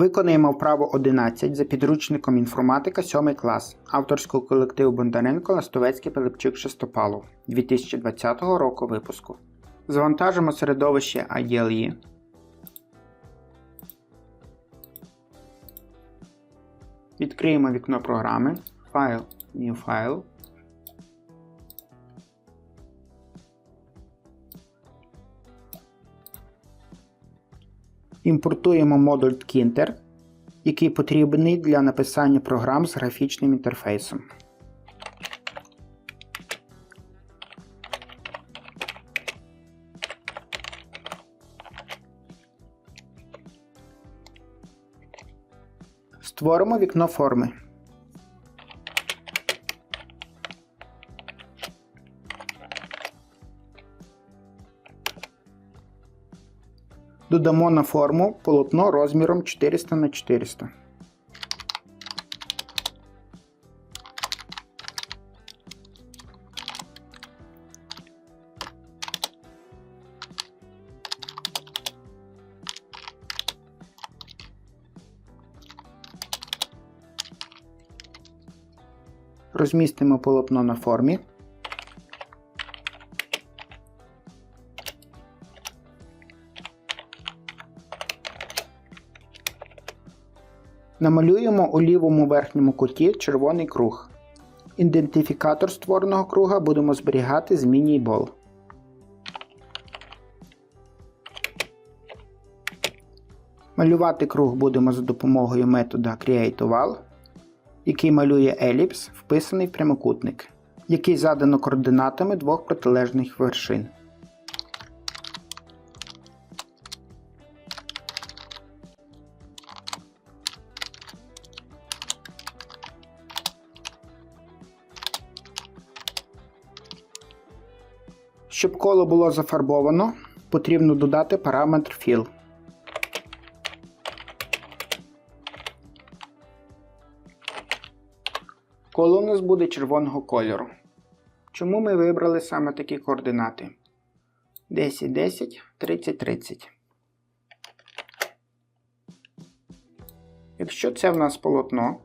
Виконаємо вправо 11 за підручником інформатика 7 клас авторського колективу Бондаренко Ластовецький Пилипчук Шестопалов 2020 року випуску. Завантажимо середовище IDLE. Відкриємо вікно програми Файл, New File. Імпортуємо модуль Tkinter, який потрібний для написання програм з графічним інтерфейсом. Створимо вікно форми. Додамо на форму полотно розміром 400 на 400. Розмістимо полотно на формі. Намалюємо у лівому верхньому куті червоний круг. Ідентифікатор створеного круга будемо зберігати з міні-бол. Малювати круг будемо за допомогою метода CreateOval, який малює еліпс, вписаний в прямокутник, який задано координатами двох протилежних вершин. Щоб коло було зафарбовано, потрібно додати параметр Fill. Коло у нас буде червоного кольору. Чому ми вибрали саме такі координати? 10, 10, 30, 30. Якщо це в нас полотно,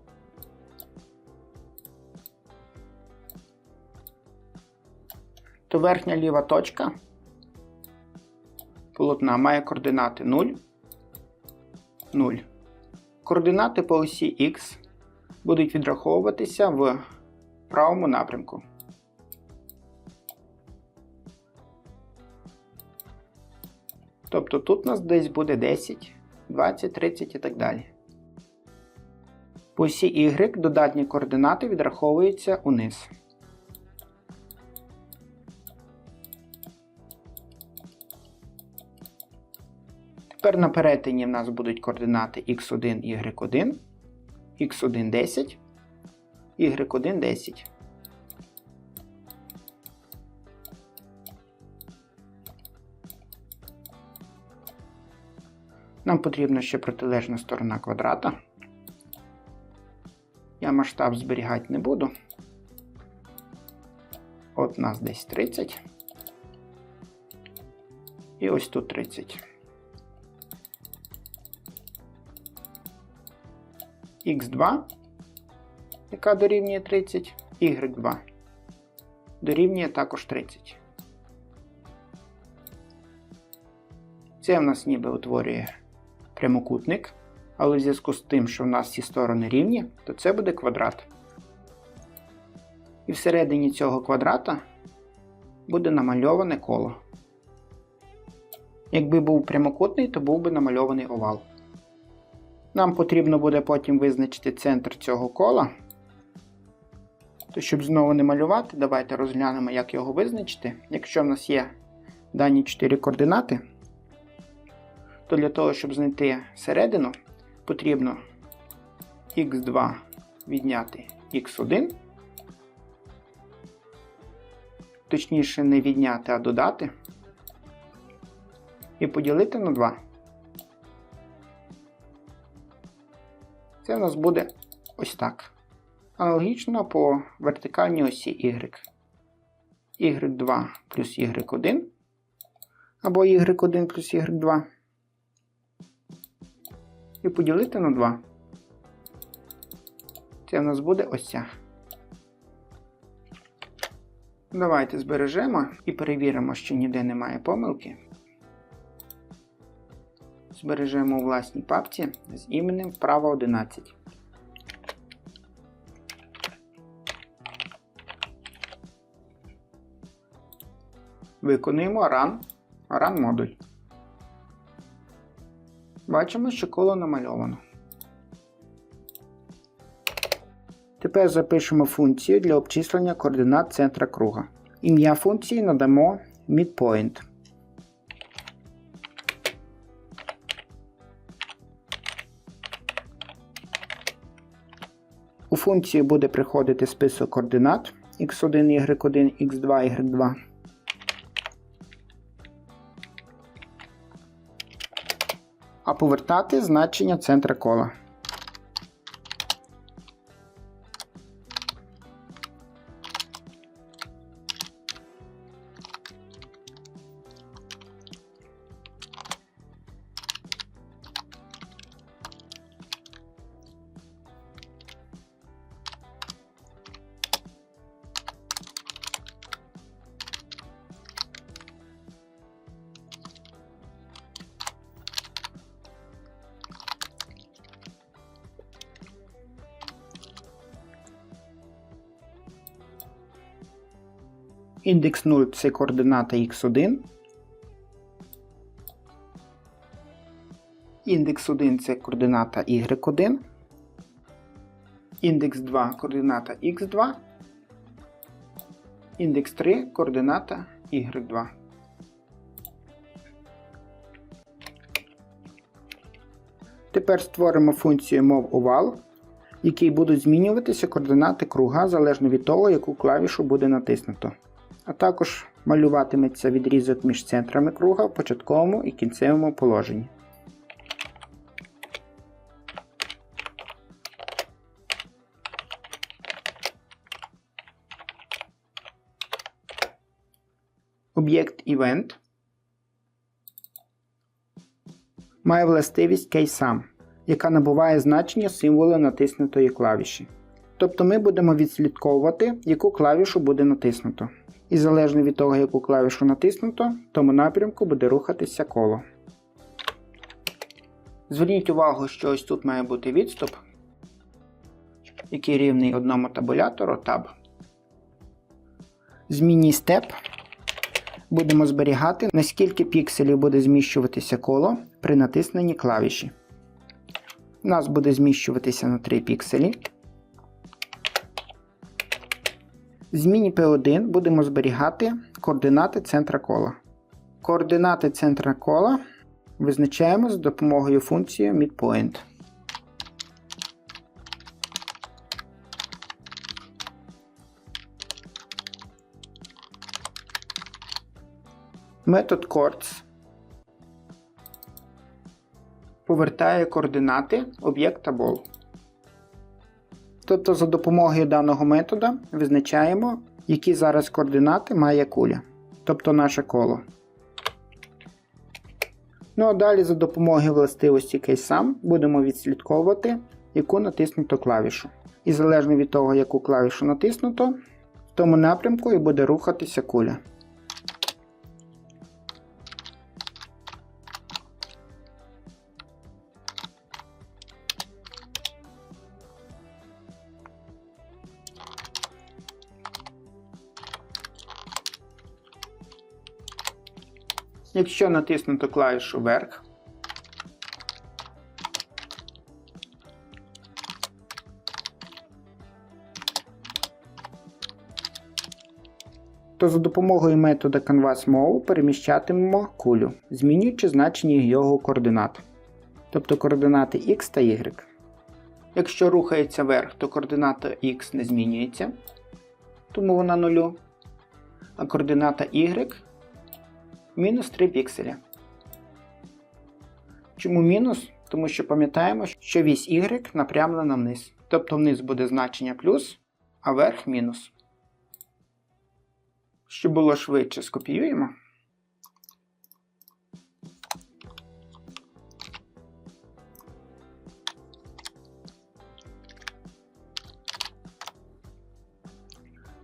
то верхня ліва точка полотна має координати 0, 0. Координати по осі X будуть відраховуватися в правому напрямку. Тобто тут у нас десь буде 10, 20, 30 і так далі. По осі Y додатні координати відраховуються униз. Тепер на перетині в нас будуть координати x1, y1, x1 10, y1 10. Нам потрібна ще протилежна сторона квадрата. Я масштаб зберігати не буду. От у нас десь 30. І ось тут 30. X2, яка дорівнює 30, y2 дорівнює також 30. Це в нас ніби утворює прямокутник, але в зв'язку з тим, що в нас ці сторони рівні, то це буде квадрат. І всередині цього квадрата буде намальоване коло. Якби був прямокутний, то був би намальований овал. Нам потрібно буде потім визначити центр цього кола. То, щоб знову не малювати, давайте розглянемо, як його визначити. Якщо в нас є дані 4 координати, то для того, щоб знайти середину, потрібно х2 відняти х1. Точніше, не відняти, а додати. І поділити на 2. Це у нас буде ось так. Аналогічно по вертикальній осі y. y2 плюс y1 або y1 плюс y2 і поділити на 2. Це в нас буде ось ця. Давайте збережемо і перевіримо, що ніде немає помилки. Збережемо у власній папці з іменем вправа 11. Виконуємо Run, Run модуль. Бачимо, що коло намальовано. Тепер запишемо функцію для обчислення координат центра круга. Ім'я функції надамо midpoint. Функцію буде приходити список координат x1, y1, x2, y2. А повертати значення центра кола. Індекс 0 це координата x1. Індекс 1 це координата y1. Індекс 2 координата x2. Індекс 3 координата y2. Тепер створимо функцію move якій будуть змінюватися координати круга залежно від того, яку клавішу буде натиснуто. А також малюватиметься відрізок між центрами круга в початковому і кінцевому положенні. Об'єкт Event має властивість KSUM, яка набуває значення символу натиснутої клавіші. Тобто ми будемо відслідковувати, яку клавішу буде натиснуто. І залежно від того, яку клавішу натиснуто, в тому напрямку буде рухатися коло. Зверніть увагу, що ось тут має бути відступ, який рівний одному табулятору Tab. Змінній степ будемо зберігати, наскільки пікселів буде зміщуватися коло при натисненні клавіші. У нас буде зміщуватися на 3 пікселі. В зміні P1 будемо зберігати координати центра кола. Координати центра кола визначаємо за допомогою функції midpoint. Метод chords повертає координати об'єкта бол. Тобто за допомогою даного метода визначаємо, які зараз координати має куля, тобто наше коло. Ну а далі за допомогою властивості CaseSum будемо відслідковувати, яку натиснуто клавішу. І залежно від того, яку клавішу натиснуто, в тому напрямку і буде рухатися куля. Якщо натиснути клавішу вверх, то за допомогою метода CanvasMove переміщатимемо кулю, змінюючи значення його координат, тобто координати X та Y. Якщо рухається вверх, то координата X не змінюється, тому вона нулю, а координата Y мінус 3 пікселі. Чому мінус? Тому що пам'ятаємо, що вісь Y напрямлена вниз. Тобто вниз буде значення плюс, а верх мінус. Щоб було швидше, скопіюємо.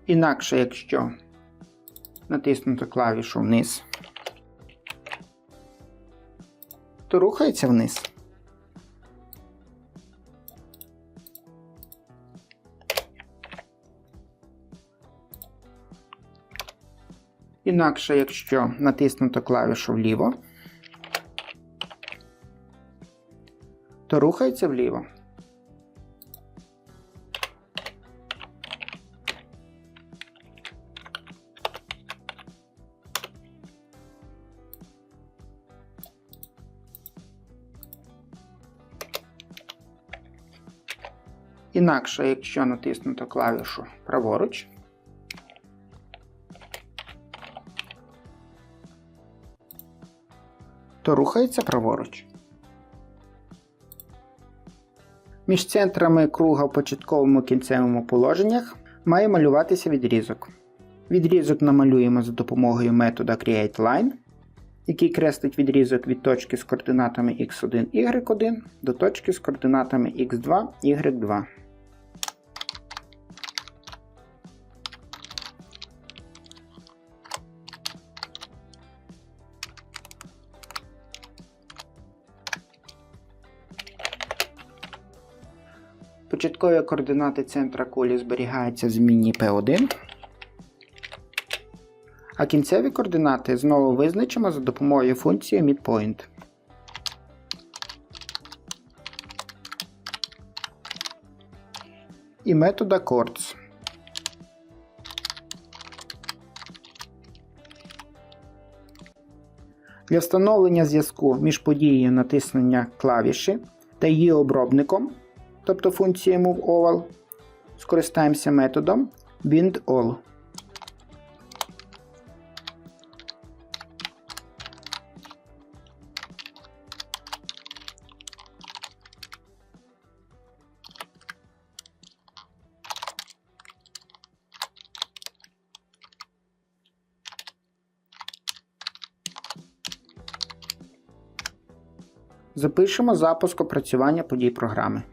Інакше, якщо натиснути клавішу вниз, то рухається вниз. Інакше, якщо натиснути клавішу вліво, то рухається вліво. Інакше, якщо натиснути клавішу праворуч, то рухається праворуч. Між центрами круга в початковому кінцевому положеннях має малюватися відрізок. Відрізок намалюємо за допомогою метода CreateLine, який креслить відрізок від точки з координатами x1, y1 до точки з координатами x2, y2. Початкові координати центра кулі зберігаються в змінній P1. А кінцеві координати знову визначимо за допомогою функції midpoint. І метода chords. Для встановлення зв'язку між подією натиснення клавіші та її обробником, тобто функцією moveOval, скористаємося методом bindAll. Запишемо запуск опрацювання подій програми.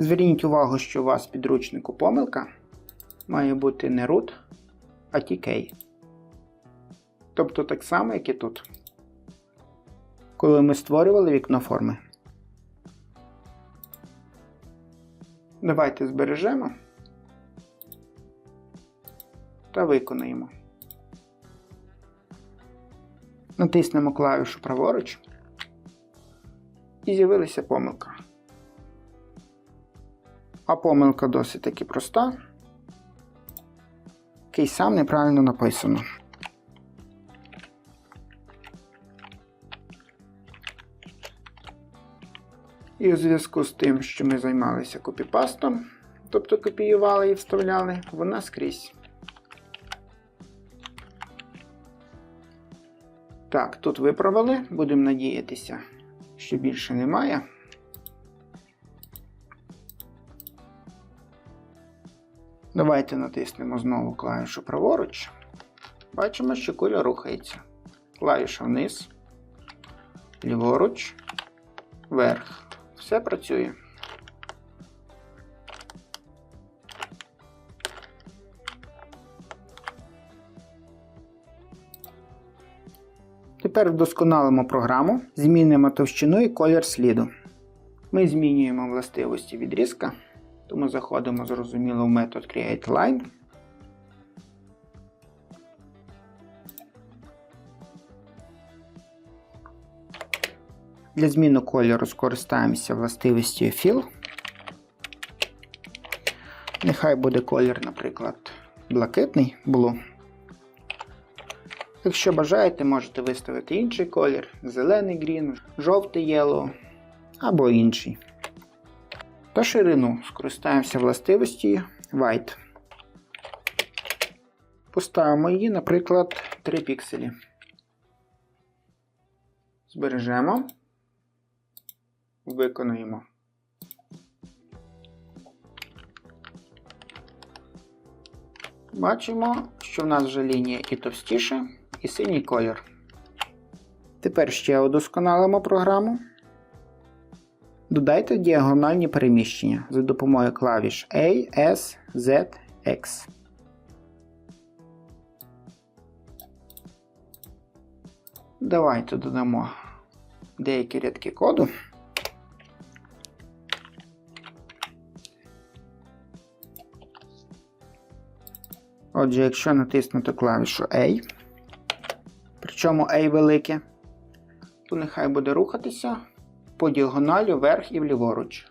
Зверніть увагу, що у вас в підручнику помилка має бути не root, а tk. Тобто так само, як і тут. Коли ми створювали вікно форми. Давайте збережемо та виконаємо. Натиснемо клавішу праворуч і з'явилася помилка. А помилка досить таки проста. Кейс сам неправильно написано. І у зв'язку з тим, що ми займалися копіпастом, тобто копіювали і вставляли, вона скрізь. Так, тут виправили, будемо надіятися, що більше немає. Давайте натиснемо знову клавішу праворуч. Бачимо, що куля рухається. Клавіша вниз, ліворуч, вверх. Все працює. Тепер вдосконалимо програму, змінимо товщину і колір сліду. Ми змінюємо властивості відрізка, тому заходимо зрозуміло в метод CreateLine. Для зміни кольору скористаємося властивістю Fill. Нехай буде колір, наприклад, блакитний Blue. Якщо бажаєте, можете виставити інший колір, зелений грін, жовтий yellow або інший. Та ширину скористаємося властивості White. Поставимо її, наприклад, 3 пікселі. Збережемо, виконуємо. Бачимо, що в нас вже лінія і товстіша, і синій колір. Тепер ще удосконалимо програму. Додайте діагональні переміщення за допомогою клавіш A, S, Z, X. Давайте додамо деякі рядки коду. Отже, якщо натиснути клавішу A, причому A велике, то нехай буде рухатися по діагоналі вверх і вліворуч.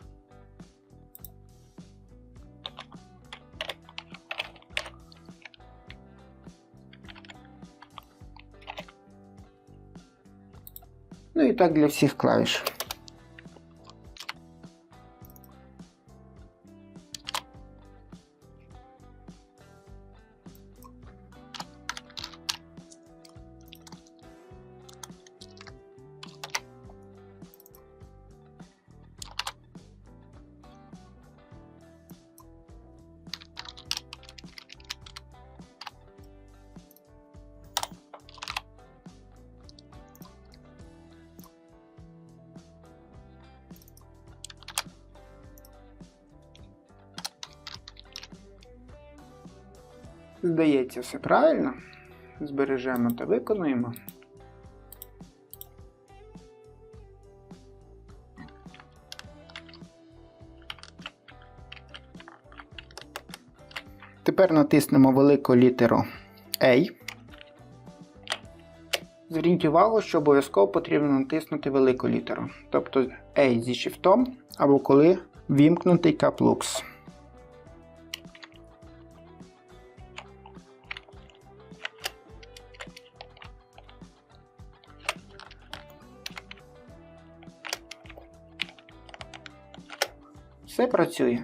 Ну і так для всіх клавіш. Здається, все правильно. Збережемо та виконуємо. Тепер натиснемо велику літеру A. Зверніть увагу, що обов'язково потрібно натиснути велику літеру. Тобто A зі шифтом, або коли вімкнутий каплукс. Все працює.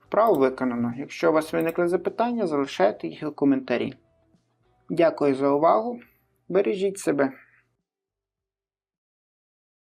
Вправо виконано. Якщо у вас виникли запитання, залишайте їх у коментарі. Дякую за увагу. Бережіть себе.